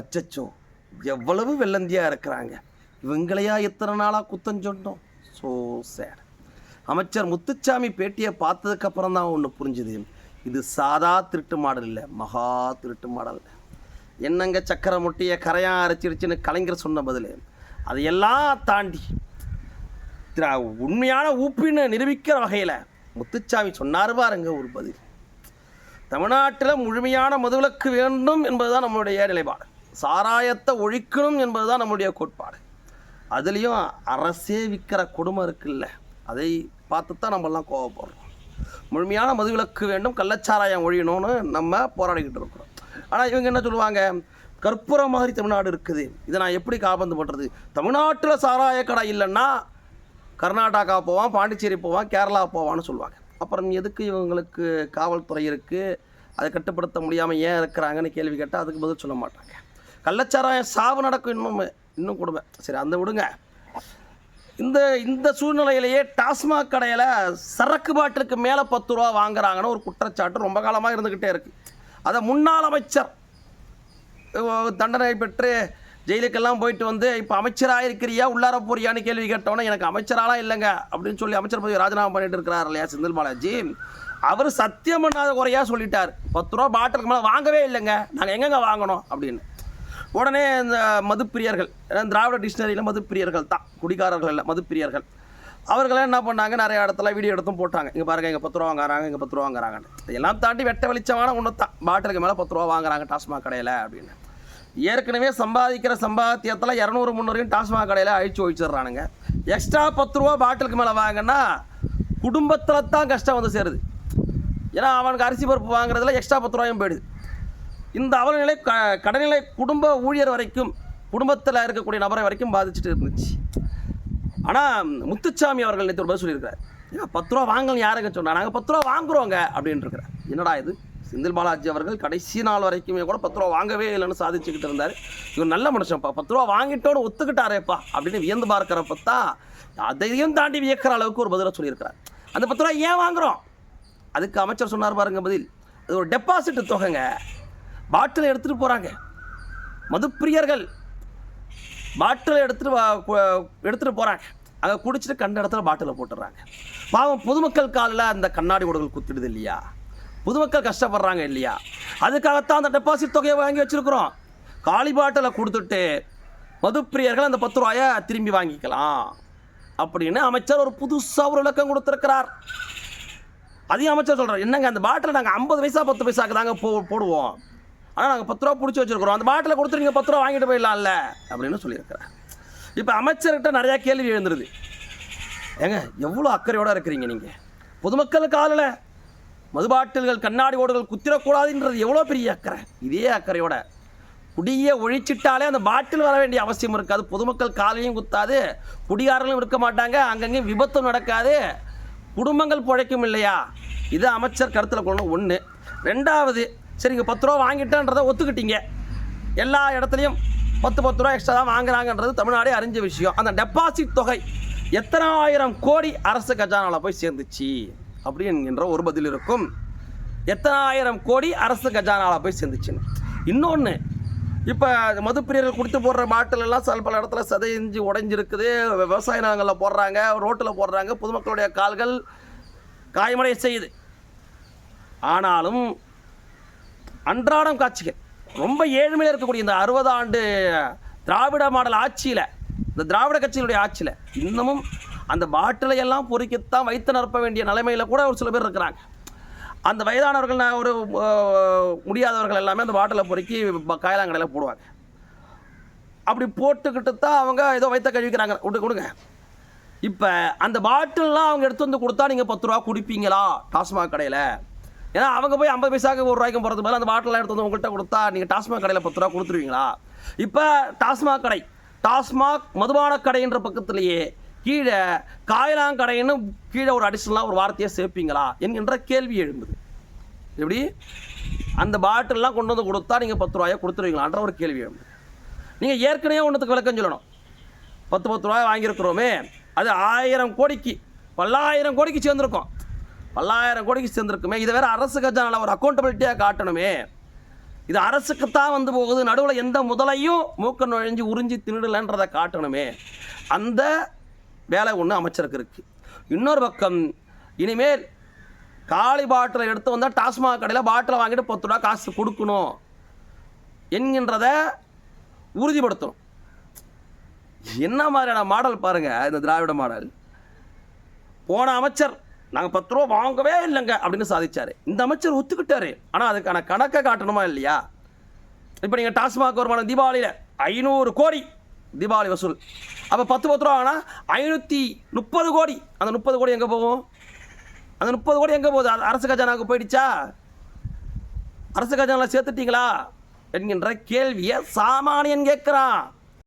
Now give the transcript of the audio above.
அச்சச்சோ எவ்வளவு வெள்ளந்தியாக இருக்கிறாங்க. இவங்களையா எத்தனை நாளாக குத்தம் சொன்னோம்? ஸோ சேட் அமைச்சர் முத்துச்சாமி பேட்டியை பார்த்ததுக்கப்புறம் தான் ஒன்று புரிஞ்சுது. இது சாதா திருட்டு மாடல் இல்லை மகா திருட்டு மாடல். என்னங்க சக்கரை முட்டியை கரையாக அரைச்சிருச்சுன்னு கலைஞர் சொன்ன பதில். அதையெல்லாம் தாண்டி உண்மையான ஊப்பின்னு நிரூபிக்கிற வகையில் முத்துச்சாமி சொன்னார் பாருங்க ஒரு பதில். தமிழ்நாட்டில் முழுமையான மதுவிலக்கு வேண்டும் என்பதுதான் நம்மளுடைய நிலைப்பாடு. சாராயத்தை ஒழிக்கணும் என்பதுதான் நம்முடைய கோட்பாடு. அதுலேயும் அரசே விற்கிற கொடுமை இருக்குல்ல அதை பார்த்து தான் நம்மெல்லாம் கோவப்படுறோம். முழுமையான மதுவிலக்கு வேண்டும் கள்ளச்சாராயம் ஒழியணும்னு நம்ம போராடிக்கிட்டு இருக்கிறோம். ஆனால் இவங்க என்ன சொல்லுவாங்க? கற்பூரம் மாதிரி தமிழ்நாடு இருக்குது இதை நான் எப்படி காபந்து பண்ணுறது தமிழ்நாட்டில் சாராய கடை இல்லைன்னா கர்நாடகா போவான் பாண்டிச்சேரி போவான் கேரளா போவான்னு சொல்லுவாங்க. அப்புறம் எதுக்கு இவங்களுக்கு காவல்துறை இருக்குது அதை கட்டுப்படுத்த முடியாமல் ஏன் இருக்கிறாங்கன்னு கேள்வி கேட்டால் அதுக்கு பதில் சொல்ல மாட்டாங்க. கள்ளச்சாராயம் சாவு நடக்கும் இன்னும் இன்னும் கொடுமை. சரி அந்த விடுங்க. இந்த இந்த சூழ்நிலையிலேயே டாஸ்மாக் கடையில் சரக்கு பாட்டிலுக்கு மேலே பத்து ரூபா வாங்குறாங்கன்னு ஒரு குற்றச்சாட்டு ரொம்ப காலமாக இருந்துக்கிட்டே இருக்குது அதை முன்னாள் அமைச்சர் தண்டனை பெற்று ஜெயிலுக்கெல்லாம் போயிட்டு வந்து இப்போ அமைச்சராக இருக்கிறியா உள்ளார போறியான்னு கேள்வி கேட்டோன்னே எனக்கு அமைச்சராலாம் இல்லைங்க. அப்படின்னு சொல்லி அமைச்சர் பதவி ராஜினாமா பண்ணிட்டு இருக்கிறார் இல்லையா செந்தில் பாலாஜி. அவர் சத்தியம் பண்ணாத குறையாக சொல்லிட்டார். பத்து ரூபா பாட்டிலுக்கு மேலே வாங்கவே இல்லைங்க. நாங்கள் எங்கெங்க வாங்கணும்? அப்படின்னு. உடனே இந்த மதுப்பிரியர்கள் ஏன்னா திராவிட டிக்ஷனரியில் மதுப்பிரியர்கள் தான் குடிகாரர்கள் இல்லை மதுப்பிரியர்கள். அவர்களே என்ன பண்ணாங்க? நிறைய இடத்துல வீடியோ எடுத்தும் போட்டாங்க. இங்கே பாருங்கள் இங்கே பத்து ரூபா வாங்குறாங்க இங்கே பத்து ரூபா வாங்குறாங்கன்னு. இதெல்லாம் தாண்டி வெட்ட வெளிச்சமான ஒன்று தான். பாட்டிலுக்கு மேலே பத்து ரூபா வாங்குறாங்க டாஸ்மாக் கடையில் அப்படின்னு. ஏற்கனவே சம்பாதிக்கிற சம்பாத்தியத்தில் இரநூறு முந்நூறையும் டாஸ்மாக் கடையில் அழிச்சு ஒழிச்சிடுறானுங்க. எக்ஸ்ட்ரா பத்து ரூபா பாட்டிலுக்கு மேலே வாங்கினா குடும்பத்தில் தான் கஷ்டம் வந்து சேருது. ஏன்னா அவனுக்கு அரிசி பருப்பு வாங்குறதுல எக்ஸ்ட்ரா பத்து ரூபாயும் போயிடுது. இந்த அவலநிலை க கடநிலை குடும்ப ஊழியர் வரைக்கும் குடும்பத்தில் இருக்கக்கூடிய நபரை வரைக்கும் பாதிச்சுட்டு இருந்துச்சு. ஆனால் முத்துச்சாமி அவர்கள் நேற்று ஒரு பதில் சொல்லியிருக்கார் ஏன்னா பத்து ரூபா வாங்கலாம் யாருங்க சொன்னால் நாங்கள் பத்து ரூபா வாங்குறோங்க. அப்படின்னு இருக்கிறார். என்னடா இது? செந்தில் பாலாஜி அவர்கள் கடைசி நாள் வரைக்குமே கூட பத்து ரூபா வாங்கவே இல்லைன்னு சாதிச்சுக்கிட்டு இருந்தார். இவர் நல்ல மனுஷன்ப்பா. பத்து ரூபா வாங்கிட்டோன்னு ஒத்துக்கிட்டாரேப்பா. அப்படின்னு வியந்து பார்க்குறப்ப தான் அதையும் தாண்டி வியக்கிற அளவுக்கு ஒரு பதிலாக சொல்லியிருக்கிறார். அந்த பத்து ரூபா ஏன் வாங்குறோம்? அதுக்கு அமைச்சர் சொன்னார் பாருங்க பதில். அது ஒரு டெபாசிட் தொகைங்க. பாட்டில் எடுத்துகிட்டு போகிறாங்க மதுப்பிரியர்கள் பாட்டில் எடுத்துகிட்டு வா எடுத்துகிட்டு போகிறாங்க அங்கே குடிச்சிட்டு கண்ட இடத்துல பாட்டில் போட்டுடுறாங்க. பாவம் பொதுமக்கள் காலில் அந்த கண்ணாடி உடல்கள் குத்திடுது இல்லையா? பொதுமக்கள் கஷ்டப்படுறாங்க இல்லையா? அதுக்காகத்தான் அந்த டெபாசிட் தொகையை வாங்கி வச்சுருக்குறோம். காளி பாட்டில் கொடுத்துட்டு மதுப்பிரியர்கள் அந்த பத்து ரூபாயை திரும்பி வாங்கிக்கலாம். அப்படின்னு அமைச்சர் ஒரு புதுசாக ஒரு விளக்கம் கொடுத்துருக்கிறார். அதையும் அமைச்சர் சொல்கிறார் என்னங்க அந்த பாட்டில் நாங்கள் ஐம்பது பைசா பத்து பைசாக்கு தாங்க போ போடுவோம். ஆனால் நாங்கள் பத்து ரூபா பிடிச்சி வச்சுருக்கிறோம். அந்த பாட்டில் நீங்கள் பத்து ரூபா வாங்கிட்டு போயிடலாம்ல அப்படின்னு சொல்லியிருக்கிறேன் இப்போ அமைச்சர்கிட்ட நிறையா கேள்வி எழுந்துருது. ஏங்க எவ்வளோ அக்கறையோடு இருக்கிறீங்க நீங்கள் பொதுமக்கள் காலில் மது பாட்டில்கள் கண்ணாடி ஓடுகள் குத்திரக்கூடாதுன்றது எவ்வளோ பெரிய அக்கறை? இதே அக்கறையோட. குடியை ஒழிச்சிட்டாலே அந்த பாட்டில் வர வேண்டிய அவசியம் இருக்காது. பொதுமக்கள் காலையும் குத்தாது குடிகாரர்களும் இருக்க மாட்டாங்க அங்கங்கே விபத்தும் நடக்காது குடும்பங்கள் பிழைக்கும் இல்லையா? இது அமைச்சர் கருத்தில் கொள்ளணும். ஒன்று ரெண்டாவது சரிங்க பத்து ரூபா வாங்கிட்டேன்றதை ஒத்துக்கிட்டீங்க. எல்லா இடத்துலையும் பத்து பத்து ரூபா எக்ஸ்ட்ரா தான் வாங்குறாங்கன்றது தமிழ்நாடே அறிஞ்ச விஷயம். அந்த டெபாசிட் தொகை எத்தனை ஆயிரம் கோடி அரசு கஜானாவில் போய் சேர்ந்துச்சு அப்படி என்கின்ற ஒரு பதில் இருக்கும். எத்தனை ஆயிரம் கோடி அரசு கஜானாவில் போய் சேர்ந்துச்சுன்னு. இன்னொன்று இப்போ மதுப்பிரியர்கள் கொடுத்து போடுற பாட்டில் எல்லாம் சில பல இடத்துல சதைஞ்சு உடைஞ்சிருக்குது. விவசாய நிலங்களில் போடுறாங்க ரோட்டில் போடுறாங்க பொதுமக்களுடைய கால்கள் காயமடைய செய்யுது. ஆனாலும் அன்றாடம் காட்சிகள். ரொம்ப ஏழ்மையில் இருக்கக்கூடிய இந்த அறுபது ஆண்டு திராவிட மாடல் ஆட்சியில் இந்த திராவிட கட்சியினுடைய ஆட்சியில் இன்னமும் அந்த பாட்டிலை எல்லாம் பொறுக்கித்தான் வைத்து நிரப்ப வேண்டிய நிலைமையில் கூட ஒரு சில பேர் இருக்கிறாங்க. அந்த வயதானவர்கள் நான் ஒரு முடியாதவர்கள் எல்லாமே அந்த பாட்டிலை பொறுக்கி காயலாங்கடையில் போடுவாங்க. அப்படி போட்டுக்கிட்டு தான் அவங்க ஏதோ வைத்த கழுவிக்கிறாங்க விட்டு கொடுங்க. இப்போ அந்த பாட்டில்லாம் அவங்க எடுத்து வந்து கொடுத்தா நீங்கள் பத்து ரூபா குடிப்பீங்களா? டாஸ்மாக் கடையில். ஏன்னா அவங்க போய் ஐம்பது பைசாக்கு ஒரு ரூபாய்க்கு போகிறது பதில் அந்த பாட்டிலாம் எடுத்து வந்து உங்கள்கிட்ட கொடுத்தா நீங்கள் டாஸ்மாக் கடையில் பத்து ரூபா கொடுத்துருவீங்களா? இப்போ டாஸ்மாக் கடை டாஸ்மாக் மதுபான கடைன்ற பக்கத்துலேயே கீழே காயலாங்கடைன்னு கீழே ஒரு அடிஷ்னலாக ஒரு வார்த்தையை சேர்ப்பீங்களா என்கின்ற கேள்வி எழும்புது. எப்படி? அந்த பாட்டிலெலாம் கொண்டு வந்து கொடுத்தா நீங்கள் பத்து ரூபாயை கொடுத்துருவீங்களான்ற ஒரு கேள்வி எழும்புது. நீங்கள் ஏற்கனவே ஒன்றுத்துக்கு விளக்கம் சொல்லணும். பத்து பத்து ரூபாய் வாங்கியிருக்கிறோமே அது ஆயிரம் கோடிக்கு பல்லாயிரம் கோடிக்கு சேர்ந்துருக்கோம். பல்லாயிரம் கோடிக்கு சேர்ந்துருக்குமே இதை வேற அரசு கஜானால ஒரு அக்கௌண்டபிலிட்டியாக காட்டணுமே. இது அரசுக்குத்தான் வந்து போகுது நடுவில் எந்த முதலையும் மூக்க நுழைஞ்சு உறிஞ்சி தின்னுடலன்றதை காட்டணுமே. அந்த வேலை ஒன்று அமைச்சருக்கு இருக்குது இன்னொரு பக்கம் இனிமேல் காலி பாட்டில் எடுத்து வந்தால் டாஸ்மாக் கடையில் பாட்டில் வாங்கிட்டு பத்து ரூபா காசு கொடுக்கணும் என்கின்றத உறுதிப்படுத்தணும். என்ன மாதிரியான மாடல் பாருங்கள் இந்த திராவிட மாடல். போன அமைச்சர் நாங்கள் பத்து ரூபா வாங்கவே இல்லைங்க அப்படின்னு சாதிச்சார். இந்த அமைச்சர் ஒத்துக்கிட்டாரு. ஆனால் அதுக்கான கணக்கை காட்டணுமா இல்லையா? இப்போ நீங்கள் டாஸ்மாக் வருமானம் தீபாவளியில் ஐநூறு கோடி தீபாவளி வசூல். அப்போ பத்து பத்து ரூபா ஆனால் ஐநூற்றி முப்பது கோடி. அந்த முப்பது கோடி எங்கே போகும்? அந்த முப்பது கோடி எங்கே போகுது? அது அரசு கஜானாவுக்கு போயிடுச்சா? அரசு கஜானாவில் சேர்த்துட்டீங்களா? என்கின்ற கேள்வியை சாமானியன் கேட்குறான்.